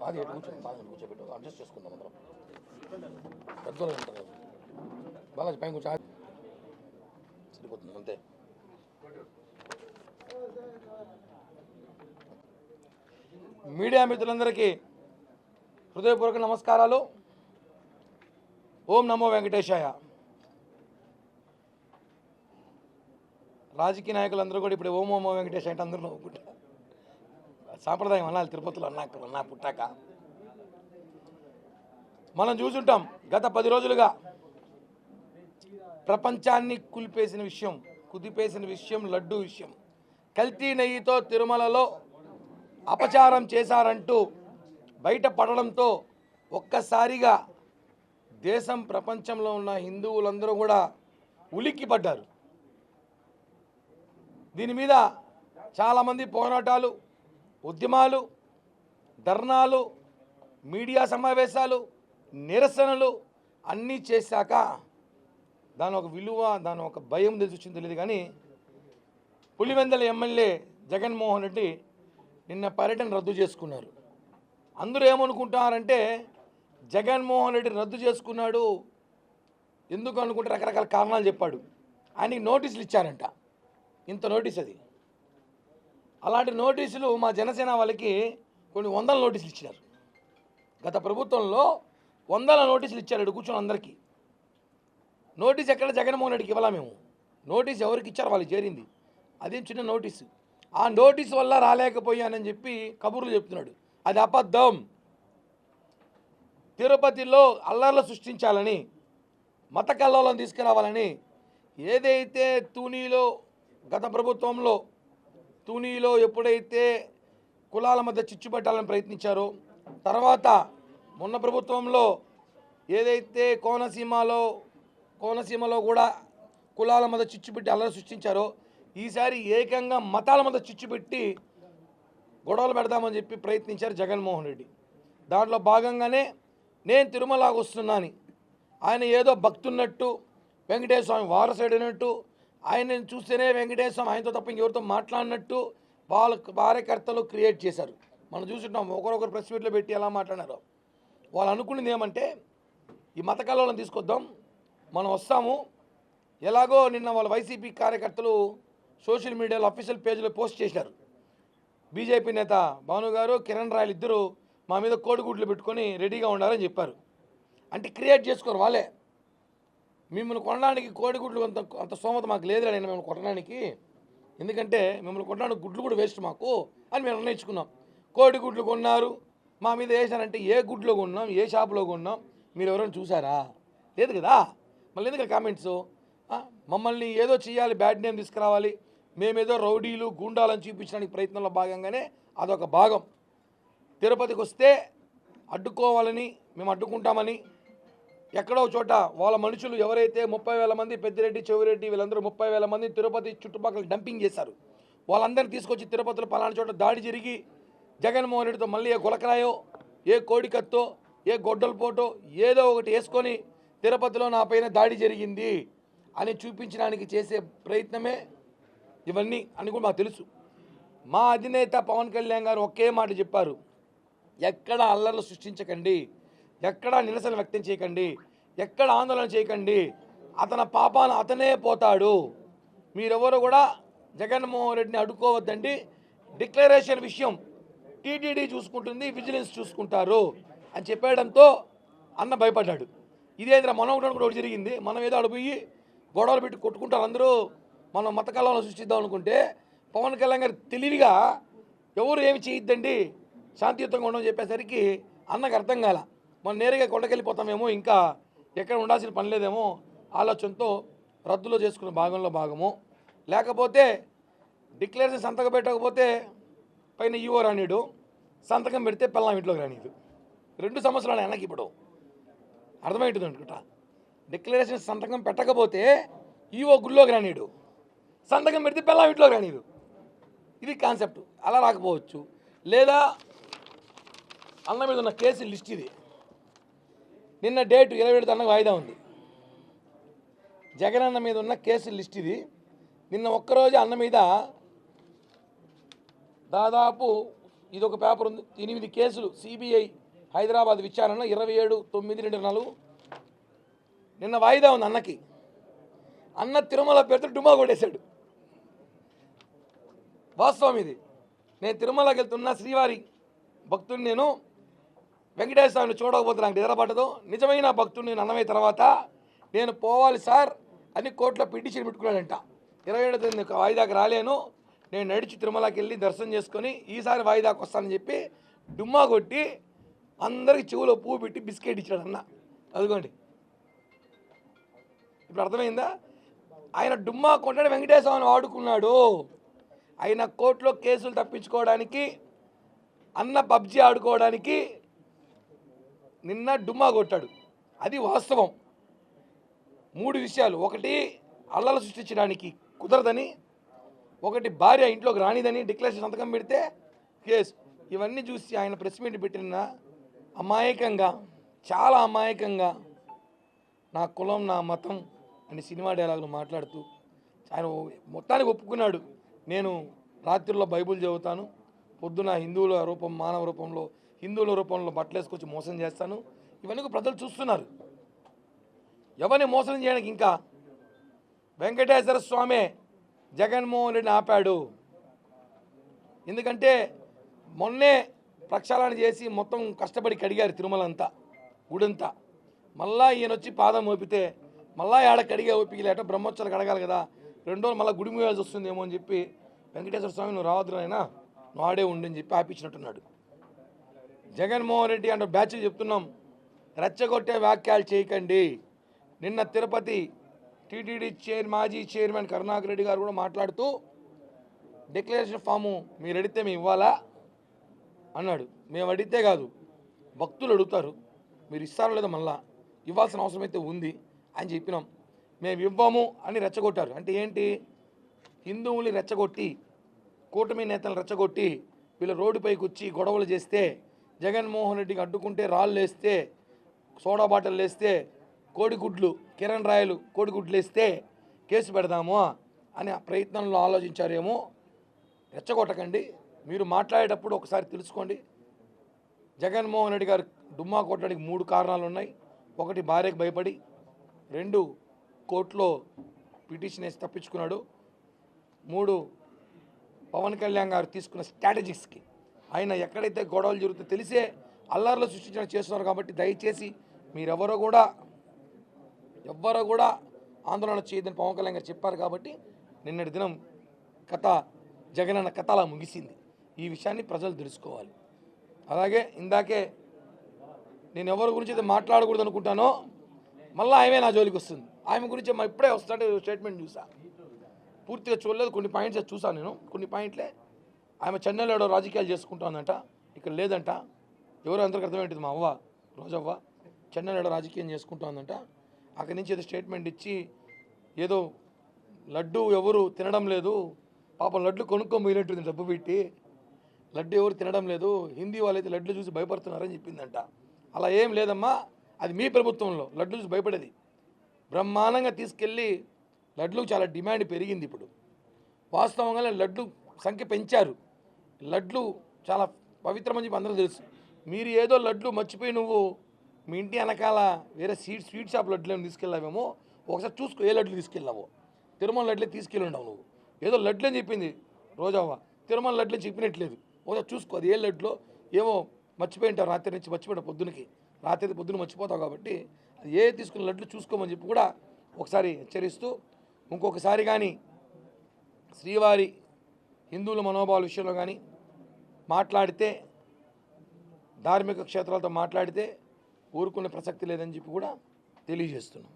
అది కూర్చొని బాగా కూర్చోబెట్టు అడ్జస్ట్ చేసుకుందాం అందరం పెద్దలు ఉంటారు బాలాజీ పైన కూర్చో సరిపోతుంది అంతే మీడియా మిత్రులందరికీ హృదయపూర్వక నమస్కారాలు. ఓం నమో వెంకటేశాయ. రాజకీయ నాయకులందరూ కూడా ఇప్పుడు ఓం ఓమో వెంకటేశ అంటే అందరూ నవ్వుకుంటారు. సాంప్రదాయం అనాలి తిరుపతిలో అన్నాక అన్నా పుట్టాక. మనం చూసుంటాం గత పది రోజులుగా ప్రపంచాన్ని కులిపేసిన విషయం కుదిపేసిన విషయం లడ్డు విషయం. కల్తీ నెయ్యితో తిరుమలలో అపచారం చేశారంటూ బయటపడడంతో ఒక్కసారిగా దేశం ప్రపంచంలో ఉన్న హిందువులందరూ కూడా ఉలిక్కి పడ్డారు దీని మీద చాలామంది పోరాటాలు ఉద్యమాలు ధర్నాలు మీడియా సమావేశాలు నిరసనలు అన్నీ చేశాక దాని ఒక విలువ దాని ఒక భయం తెలిసి వచ్చింది తెలియదు కానీ పులివెందల ఎమ్మెల్యే జగన్మోహన్ రెడ్డి నిన్న పర్యటన రద్దు చేసుకున్నారు. అందరూ ఏమనుకుంటున్నారంటే జగన్మోహన్ రెడ్డి రద్దు చేసుకున్నాడు ఎందుకు అనుకుంటే రకరకాల కారణాలు చెప్పాడు. ఆయనకి నోటీసులు ఇచ్చారంట. ఇంత నోటీస్ అది. అలాంటి నోటీసులు మా జనసేన వాళ్ళకి కొన్ని వందల నోటీసులు ఇచ్చినారు. గత ప్రభుత్వంలో వందల నోటీసులు ఇచ్చారు కూర్చొని అందరికీ. నోటీస్ ఎక్కడ జగన్మోహన్ రెడ్డికి ఇవ్వాలా మేము? నోటీస్ ఎవరికి ఇచ్చారు? వాళ్ళకి చేరింది. అదేం చిన్న నోటీసు. ఆ నోటీస్ వల్ల రాలేకపోయానని చెప్పి కబుర్లు చెప్తున్నాడు. అది అబద్ధం. తిరుపతిలో అల్లర్లు సృష్టించాలని మత కల్లోలం తీసుకురావాలని ఏదైతే తూనీలో గత ప్రభుత్వంలో తూనీలో ఎప్పుడైతే కులాల మధ్య చిచ్చు పెట్టాలని ప్రయత్నించారో తర్వాత మొన్న ప్రభుత్వంలో ఏదైతే కోనసీమలో కోనసీమలో కూడా కులాల మధ్య చిచ్చు పెట్టి అల్లరి సృష్టించారో ఈసారి ఏకంగా మతాల మధ్య చిచ్చు పెట్టి గొడవలు పెడదామని చెప్పి ప్రయత్నించారు జగన్మోహన్ రెడ్డి. దాంట్లో భాగంగానే నేను తిరుమలకు వస్తున్నాను. ఆయన ఏదో భక్తున్నట్టు వెంకటేశ్వర స్వామి వారసుడైనట్టు ఆయనని చూస్తేనే వెంకటేశ్వర స్వామి ఆయనతో తప్ప ఇంకెవరితో మాట్లాడినట్టు వాళ్ళ కార్యకర్తలు క్రియేట్ చేశారు. మనం చూసుంటాం ఒకరొకరు ప్రెస్ మీట్లో పెట్టి ఎలా మాట్లాడారో వాళ్ళు అనుకున్నది ఏమంటే ఈ మత కళలను తీసుకొద్దాం మనం వస్తాము. ఎలాగో నిన్న వాళ్ళ వైసీపీ కార్యకర్తలు సోషల్ మీడియాలో అఫీషియల్ పేజీలో పోస్ట్ చేశారు. బీజేపీ నేత భాను గారు కిరణ్ రాయలు ఇద్దరు మా మీద కోడిగుడ్లు పెట్టుకొని రెడీగా ఉండాలని చెప్పారు. అంటే క్రియేట్ చేసుకోరు వాళ్ళే. మిమ్మల్ని కొనడానికి కోడిగుడ్లు అంత అంత స్తోమత మాకు లేదు నేను మిమ్మల్ని కొట్టడానికి. ఎందుకంటే మిమ్మల్ని కొట్టడానికి గుడ్లు కూడా వేస్ట్ మాకు అని మేము నిర్ణయించుకున్నాం. కోడిగుడ్లు కొన్నారు. మా మీద వేసారంటే ఏ గుడ్లో కొన్నాం ఏ షాపులో కొన్నాం మీరు ఎవరైనా చూసారా? లేదు కదా? మళ్ళీ ఎందుకు కామెంట్స్ మమ్మల్ని ఏదో చేయాలి బ్యాడ్ నేమ్ తీసుకురావాలి. మేమేదో రౌడీలు గూండాలని చూపించడానికి ప్రయత్నంలో భాగంగానే అదొక భాగం. తిరుపతికి వస్తే అడ్డుకోవాలని మేము అడ్డుకుంటామని ఎక్కడో చోట వాళ్ళ మనుషులు ఎవరైతే ముప్పై వేల మంది పెద్దిరెడ్డి చెవిరెడ్డి వీళ్ళందరూ ముప్పై వేల మంది తిరుపతి చుట్టుపక్కల డంపింగ్ చేశారు. వాళ్ళందరినీ తీసుకొచ్చి తిరుపతిలో పలానా చోట దాడి జరిగి జగన్మోహన్ రెడ్డితో మళ్ళీ ఏ గులకరాయో ఏ కోడికత్తో ఏ గొడ్డల పోటో ఏదో ఒకటి వేసుకొని తిరుపతిలో నా పైన దాడి జరిగింది. అని చూపించడానికి చేసే ప్రయత్నమే ఇవన్నీ అని కూడా మాకు తెలుసు. మా అధినేత పవన్ కళ్యాణ్ గారు ఒకే మాట చెప్పారు. ఎక్కడ అల్లర్లు సృష్టించకండి ఎక్కడ నిరసన వ్యక్తం చేయకండి ఎక్కడ ఆందోళన చేయకండి అతని పాపాన అతనే పోతాడు. మీరెవరు కూడా జగన్మోహన్ రెడ్డిని అడ్డుకోవద్దండి. డిక్లరేషన్ విషయం టీటీడీ చూసుకుంటుంది విజిలెన్స్ చూసుకుంటారు అని చెప్పేయడంతో అన్న భయపడ్డాడు. ఇదేంద్ర మనం ఒకటి కూడా ఒకటి జరిగింది. మనం ఏదో అడిపోయి గొడవలు పెట్టి కొట్టుకుంటారు అందరూ. మనం మత కళలను సృష్టిద్దాం అనుకుంటే పవన్ కళ్యాణ్ గారు తెలివిగా ఎవరు ఏమి చేయొద్దండి? శాంతియుతంగా ఉండమని చెప్పేసరికి అన్నకు అర్థం కాల. మనం నేరుగా కొండకెళ్ళిపోతామేమో ఇంకా ఎక్కడ ఉండాల్సిన పని లేదేమో ఆలోచనతో రద్దులో చేసుకున్న భాగంలో భాగము. లేకపోతే డిక్లరేషన్ సంతకం పెట్టకపోతే పైన ఈవో రానీడు సంతకం పెడితే పిల్లం ఇంట్లోకి రానీదు. రెండు సంవత్సరాలు వెనక్కి ఇప్పుడు అర్థమవుతుంది అనుకుంటా? డిక్లరేషన్ సంతకం పెట్టకపోతే ఈవో గుళ్ళోకి రానీడు. సంతకం పెడితే పిల్లం ఇంట్లోకి రానీడు. ఇది కాన్సెప్ట్. అలా రాకపోవచ్చు. లేదా అన్న మీద ఉన్న కేసు లిస్ట్ ఇది. నిన్న డేట్ ఇరవై ఏడు తనకు వాయిదా ఉంది. జగన్ అన్న మీద ఉన్న కేసు లిస్ట్ ఇది. నిన్న ఒక్కరోజు అన్న మీద దాదాపు ఇది ఒక పేపర్ ఉంది. ఎనిమిది కేసులు సిబిఐ హైదరాబాద్ విచారణ ఇరవై ఏడు తొమ్మిది రెండు నాలుగు నిన్న వాయిదా ఉంది అన్నకి. అన్న తిరుమల పేరుతో డుమా కొట్టేశాడు. వాస్తవం ఇది. నేను తిరుమలకి వెళ్తున్న శ్రీవారి భక్తుడిని నేను వెంకటేశ్వర స్వామిని చూడకపోతే నాకు నిద్రపడదు నిజమైన భక్తుడు నేను అన్నమైన తర్వాత నేను పోవాలి సార్ అని కోర్టులో పిటిషన్ పెట్టుకున్నాడంట. ఇరవై ఏడు తేదీ వాయిదాకి రాలేను. నేను నడిచి తిరుమలకి వెళ్ళి దర్శనం చేసుకొని ఈసారి వాయిదాకి వస్తానని చెప్పి డుమ్మా కొట్టి అందరికి చెవులో పువ్వు పెట్టి బిస్కెట్ ఇచ్చాడు అన్న. అదిగోండి. ఇప్పుడు అర్థమైందా? ఆయన డుమ్మా కొట్టాడు వెంకటేశ్వరని వాడుకున్నాడు ఆయన కోర్టులో కేసులు తప్పించుకోవడానికి అన్న పబ్జి ఆడుకోవడానికి నిన్న డుమ్మా కొట్టాడు. అది వాస్తవం. మూడు విషయాలు. ఒకటి అల్లలు సృష్టించడానికి కుదరదని ఒకటి భార్య ఇంట్లోకి రానిదని డిక్లరేషన్ సంతకం పెడితే కేసు. ఇవన్నీ చూసి ఆయన ప్రెస్ మీట్ పెట్టిన అమాయకంగా చాలా అమాయకంగా నా కులం నా మతం అని సినిమా డైలాగులు మాట్లాడుతూ ఆయన మొత్తానికి ఒప్పుకున్నాడు. నేను రాత్రిలో బైబుల్ చదువుతాను. పొద్దున హిందువుల రూపం మానవ రూపంలో హిందువుల రూపంలో బట్టలు వేసుకొచ్చి మోసం చేస్తాను. ఇవన్నీ ప్రజలు చూస్తున్నారు. ఎవరిని మోసం చేయడానికి ఇంకా వెంకటేశ్వర స్వామి జగన్మోహన్ రెడ్డిని ఆపాడు. ఎందుకంటే మొన్నే ప్రక్షాళన చేసి మొత్తం కష్టపడి కడిగారు తిరుమల అంతా గుడంతా. మళ్ళా ఈయన వచ్చి పాదం మోపితే మళ్ళా ఏడకి అడిగే ఓపిక లేట బ్రహ్మోత్సవాలకు అడగాలి కదా. రెండు రోజులు మళ్ళీ గుడి మూయాల్సి వస్తుందేమో అని చెప్పి వెంకటేశ్వర స్వామి నువ్వు రావద్దు అయినా నువ్వు ఆడే ఉండని చెప్పి ఆపించినట్టున్నాడు. జగన్మోహన్ రెడ్డి అంటే బ్యాచ్ చెప్తున్నాం రెచ్చగొట్టే వ్యాఖ్యలు చేయకండి. నిన్న తిరుపతి టీటీడీ చైర్ మాజీ చైర్మన్ కరుణాకర్ రెడ్డి గారు కూడా మాట్లాడుతూ డిక్లరేషన్ ఫాము మీరు అడిగితే మేము ఇవ్వాలా? అన్నాడు. మేము అడిగితే కాదు భక్తులు అడుగుతారు మీరు ఇస్తారో లేదో మళ్ళా ఇవ్వాల్సిన అవసరం అయితే ఉంది. అని చెప్పినాం. మేము ఇవ్వము అని రెచ్చగొట్టారు. అంటే ఏంటి? హిందువుల్ని రెచ్చగొట్టి కూటమి నేతలు రెచ్చగొట్టి వీళ్ళు రోడ్డుపైకి వచ్చి గొడవలు చేస్తే జగన్మోహన్ రెడ్డికి అడ్డుకుంటే రాళ్ళు వేస్తే సోడా బాటిల్ వేస్తే కోడిగుడ్లు కిరణ్ రాయలు కోడిగుడ్లు వేస్తే కేసు పెడదాము అని ఆ ప్రయత్నంలో ఆలోచించారేమో. రెచ్చగొట్టకండి. మీరు మాట్లాడేటప్పుడు ఒకసారి తెలుసుకోండి. జగన్మోహన్ రెడ్డి గారు డుమ్మా కొట్టడానికి మూడు కారణాలు ఉన్నాయి ఒకటి భార్యకు భయపడి రెండు కోర్టులో పిటిషన్ వేసి తప్పించుకున్నాడు. మూడు పవన్ కళ్యాణ్ గారు తీసుకున్న స్ట్రాటజీస్కి ఆయన ఎక్కడైతే గొడవలు జరుగుతుందో తెలిసే అల్లర్లు సృష్టించడం చేస్తున్నారు కాబట్టి దయచేసి మీరెవరో కూడా ఎవ్వరూ కూడా ఆందోళన చేయదని పవన్ కళ్యాణ్ గారు చెప్పారు కాబట్టి నిన్నటి దినం కథ జగనన్న కథ అలా ముగిసింది. ఈ విషయాన్ని ప్రజలు తెలుసుకోవాలి. అలాగే ఇందాకే నేను ఎవరి గురించి అయితే మాట్లాడకూడదు అనుకుంటానో మళ్ళీ ఆమె నా జోలికి వస్తుంది. ఆమె గురించి మా ఇప్పుడే వస్తాడే స్టేట్మెంట్ చూసా. పూర్తిగా చూడలేదు కొన్ని పాయింట్స్ చూసాను నేను. కొన్ని పాయింట్లే ఆమె చెన్నైలో రాజకీయాలు చేసుకుంటానంట. ఇక్కడ లేదంట. ఎవరు అందరికి అర్థమేంటిది మా అవ్వ రోజవ్వ. చెన్నైలో రాజకీయం చేసుకుంటానంట. అక్కడి నుంచి ఏదో స్టేట్మెంట్ ఇచ్చి ఏదో లడ్డు ఎవరు తినడం లేదు. పాపం లడ్డు కొనుక్కోబోయినట్టుంది డబ్బు పెట్టి. లడ్డు ఎవరు తినడం లేదు. హిందీ వాళ్ళైతే లడ్డు చూసి భయపడుతున్నారని చెప్పిందంట. అలా ఏం లేదమ్మా. అది మీ ప్రభుత్వంలో. లడ్డు చూసి భయపడేది. బ్రహ్మాండంగా తీసుకెళ్ళి లడ్లు చాలా డిమాండ్ పెరిగింది ఇప్పుడు. వాస్తవంగా లడ్లు సంఖ్య పెంచారు. లడ్లు చాలా పవిత్రమని చెప్పి అందరూ తెలుసు. మీరు ఏదో లడ్లు మర్చిపోయి నువ్వు మీ ఇంటి వెనకాల వేరే స్వీట్ స్వీట్ షాప్ లడ్లు తీసుకెళ్ళావేమో ఒకసారి చూసుకో ఏ లడ్లు తీసుకెళ్ళావో. తిరుమల లడ్లే తీసుకెళ్ళి ఉండవు నువ్వు. ఏదో లడ్లు అని చెప్పింది రోజవ్వ. తిరుమల లడ్లు చెప్పినట్లేదు. ఒకసారి చూసుకో అది ఏ లడ్లో ఏమో మర్చిపోయి ఉంటావు రాత్రి నుంచి మర్చిపోయిన పొద్దునకి రాత్రి పొద్దున మర్చిపోతావు కాబట్టి అది ఏ తీసుకున్న లడ్లు చూసుకోమని చెప్పి కూడా ఒకసారి హెచ్చరిస్తూ ఇంకొకసారి కానీ శ్రీవారి హిందువుల మనోభావాల విషయంలో కానీ మాట్లాడితే ధార్మిక క్షేత్రాలతో మాట్లాడితే ఊరుకునే ప్రసక్తి లేదని చెప్పి కూడా తెలియజేస్తున్నాం.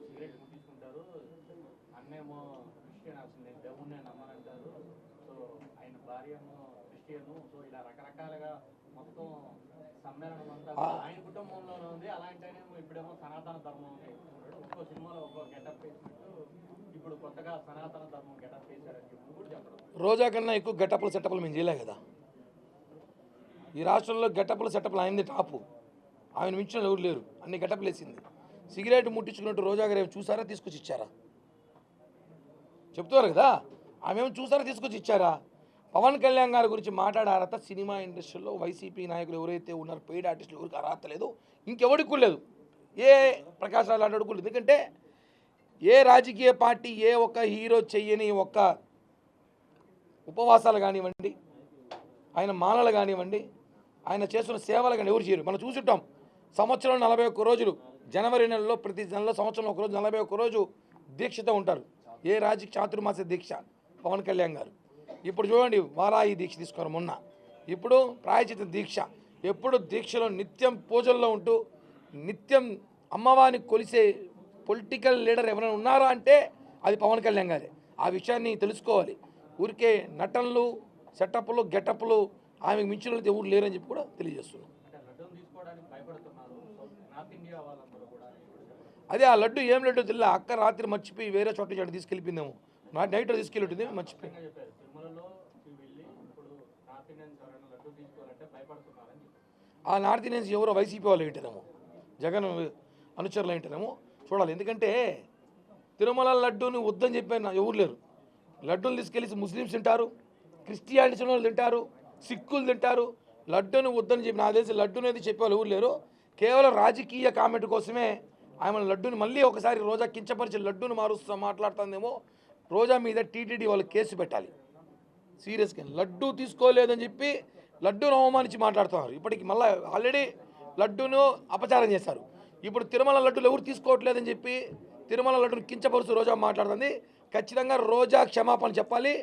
సిగరెట్ ముట్టించుకుంటారు అన్నేమో క్రిస్టియన్ అసలు దేవుణ్ణి నమ్మనంటారు. సో ఆయన భార్య ఏమో క్రిస్టియన్ సో ఇలా రకరకాలుగా మొత్తం సమ్మేళనం అంతా కూడా ఆయన కుటుంబంలోనే ఉంది. అలాంటి ఆయనేమో ఇప్పుడేమో సనాతన ధర్మం అని చెప్తున్నాడు ఒక్కో సినిమాలో ఒక్కో గెటప్ వేసినట్టు ఇప్పుడు రోజా సనాతన ధర్మం గెటప్ చేశారని చెప్పి కూడా చెప్పడం రోజా కన్నా ఎక్కువ గెటప్లు సెటప్లు మేము చేయలే కదా. ఈ రాష్ట్రంలో గెటప్లు సెటప్లు ఆయనది టాపు. ఆయన మించిన ఎవరు లేరు. అన్ని గెటప్లు వేసింది సిగరెట్ ముట్టించుకున్నట్టు రోజా గారు ఏమి చూసారా తీసుకొచ్చి ఇచ్చారా? చెప్తున్నారు కదా. ఆమె ఏమో చూసారా తీసుకొచ్చి ఇచ్చారా? పవన్ కళ్యాణ్ గారి గురించి మాట్లాడే అర్హత సినిమా ఇండస్ట్రీలో వైసీపీ నాయకులు ఎవరైతే ఉన్నారో పెయిడ్ ఆర్టిస్టులు ఎవరికి అర్హత లేదు ఇంకెవరికి కూడా లేదు. ఏ ప్రకాశ్ రాజు లాంటి లేదు. ఎందుకంటే ఏ రాజకీయ పార్టీ ఏ ఒక్క హీరో చెయ్యని ఒక్క ఉపవాసాలు కానివ్వండి ఆయన మాలలు కానివ్వండి ఆయన చేస్తున్న సేవలు కానీ ఎవరు చేయరు. మనం చూసుంటాం సంవత్సరంలో నలభై ఒక్క రోజులు జనవరి నెలలో ప్రతి నెలలో సంవత్సరంలో ఒక రోజు నలభై ఒక్క రోజు దీక్షతో ఉంటారు. ఏ రాజకీయ చాతుర్మాస దీక్ష పవన్ కళ్యాణ్ గారు. ఇప్పుడు చూడండి వారాయి దీక్ష తీసుకున్నారు మొన్న. ఇప్పుడు ప్రాయచిత దీక్ష. ఎప్పుడు దీక్షలో నిత్యం పూజల్లో ఉంటూ నిత్యం అమ్మవారిని కొలిసే పొలిటికల్ లీడర్ ఎవరైనా ఉన్నారా అంటే అది పవన్ కళ్యాణ్ గారే. ఆ విషయాన్ని తెలుసుకోవాలి. ఊరికే నటనలు సెటప్లు గెటప్లు ఆమెకు మించిన ఎవరు లేరని చెప్పి కూడా తెలియజేస్తున్నాం. అదే ఆ లడ్డు ఏం లడ్డు తెలియదు అక్క రాత్రి మర్చిపోయి వేరే చోట చోట తీసుకెళ్ళిపోయిందేమో. నా నైట్ తీసుకెళ్ళి ఉంటుంది మర్చిపోయి ముఖ్యంగా చెప్పారు తిరుమలలో వెళ్ళి ఇప్పుడు నార్త్ ఇండియన్స్ ఎవరైనా లడ్డు తీసుకోవాలంటే భయపడుతున్నారని చెప్పారు ఆ నార్త్ ఇండియన్స్ ఎవరో వైసీపీ వాళ్ళు ఏంటేనేమో? జగన్ అనుచరులు ఏంటేనేమో? చూడాలి. ఎందుకంటే తిరుమల లడ్డూని వద్దని చెప్పిన ఎవరు లేరు. లడ్డూని తీసుకెళ్ళి ముస్లిమ్స్ తింటారు క్రిస్టియానిటీ వాళ్ళు తింటారు సిక్కులు తింటారు. లడ్డూని వద్దని చెప్పి నాకు తెలిసి లడ్డూని అనేది చెప్పేవాళ్ళు ఎవరు లేరు. కేవలం రాజకీయ కామెంట్ కోసమే ఆమె లడ్డూని మళ్ళీ ఒకసారి రోజా కించపరిచి లడ్డూని మారుస్తా మాట్లాడుతుందేమో. రోజా మీద టీటీడీ వాళ్ళు కేసు పెట్టాలి. సీరియస్గా లడ్డు తీసుకోలేదని చెప్పి లడ్డూను అవమానించి మాట్లాడుతున్నారు. ఇప్పటికి మళ్ళీ ఆల్రెడీ లడ్డూను అపచారం చేశారు. ఇప్పుడు తిరుమల లడ్డూలు ఎవరు తీసుకోవట్లేదని చెప్పి తిరుమల లడ్డూను కించపరుస్తూ రోజా మాట్లాడుతుంది. ఖచ్చితంగా రోజా క్షమాపణ చెప్పాలి.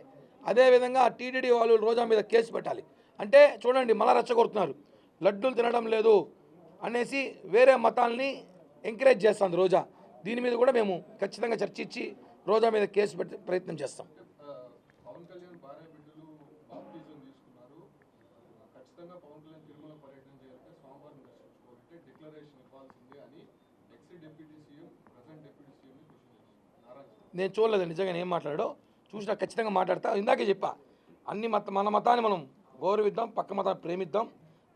అదేవిధంగా టీటీడీ వాళ్ళు రోజా మీద కేసు పెట్టాలి. అంటే చూడండి మళ్ళా రెచ్చగొడుతున్నారు. లడ్డూలు తినడం లేదు అనేసి వేరే మతాల్ని ఎంకరేజ్ చేస్తుంది రోజా. దీని మీద కూడా మేము ఖచ్చితంగా చర్చించి రోజా మీద కేసు పెట్టే ప్రయత్నం చేస్తాం ఆ, పవన్ కళ్యాణ్ భార్య బిడ్డలు బాప్టిజం తీసుకున్నారు ఆ, ఖచ్చితంగా పవన్ కళ్యాణ్ తిరుమల పర్యటన చేయాలంటే స్వామివారిని దర్శించుకోవాలంటే డిక్లరేషన్ ఇవ్వాల్సిందే అని ex deputy CM present deputy CM question చేశారు నారాయణ నేను చూడలేదు నిజంగా ఏం మాట్లాడాడో. చూసినా ఖచ్చితంగా మాట్లాడతా. ఇందాకే చెప్పా అన్ని మత మన మతాన్ని మనం గౌరవిద్దాం పక్క మతాన్ని ప్రేమిద్దాం.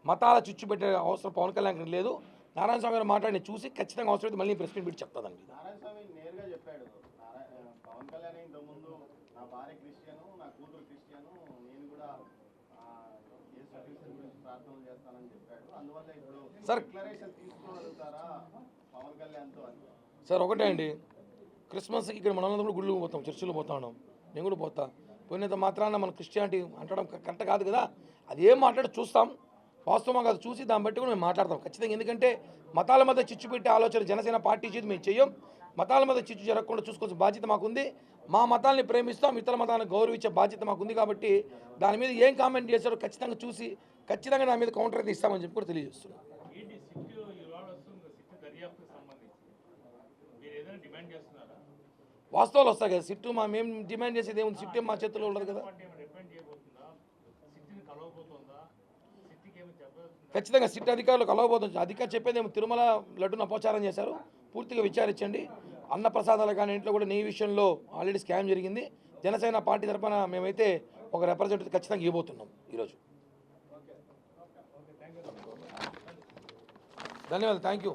మతాల చిచ్చు పెట్టే అవసరం పవన్ కళ్యాణ్ లేదు. నారాయణ స్వామి గారు మాట్లాడి చూసి ఖచ్చితంగా అవసరం అయితే మళ్ళీ ప్రెస్ మీట్ పెట్టి ఇప్పుడు సార్- సార్ ఒకటే అండి. క్రిస్మస్కి ఇక్కడ మనందరూ గుళ్ళు పోతాం చర్చిలో పోతా ఉన్నాం. నేను కూడా పోతా. పోయినంత మాత్రాన మన క్రిస్టియానిటీ అంటడం కరెక్ట్ కాదు కదా? అది ఏం మాట్లాడి చూస్తాం. వాస్తవం కాదు చూసి దాన్ని బట్టి కూడా మేము మాట్లాడతాం. ఖచ్చితంగా ఎందుకంటే మతాల మధ్య చిచ్చు పెట్టే ఆలోచన జనసేన పార్టీ చేతి మేము చెయ్యం మతాల మధ్య చిచ్చు జరగకుండా చూసుకోవాల్సిన బాధ్యత మాకుంది. మా మతాల్ని ప్రేమిస్తాం ఇతర మతాలను గౌరవించే బాధ్యత మాకుంది కాబట్టి దాని మీద ఏం కామెంట్ చేశారో ఖచ్చితంగా చూసి ఖచ్చితంగా దాని మీద కౌంటర్ అయితే ఇస్తామని చెప్పి కూడా తెలియజేస్తున్నాం. డిమాండ్ వాస్తవాలు వస్తాయి కదా. సిట్టు మా మేము డిమాండ్ చేసేది ఏముంది? సిట్టు మా చేతిలో ఉండదు కదా. ఖచ్చితంగా సిట్ అధికారులు కలవబోతుంది. అధికారులు చెప్పేది ఏమో తిరుమల లడ్డును అపచారం చేశారు. పూర్తిగా విచారించండి. అన్న ప్రసాదాలు కానీ ఇంట్లో కూడా నీ విషయంలో ఆల్రెడీ స్కామ్ జరిగింది. జనసేన పార్టీ తరఫున మేమైతే ఒక రిప్రజెంటేటివ్ ఖచ్చితంగా ఇవ్వబోతున్నాం ఈరోజు. ధన్యవాదాలు. Thank you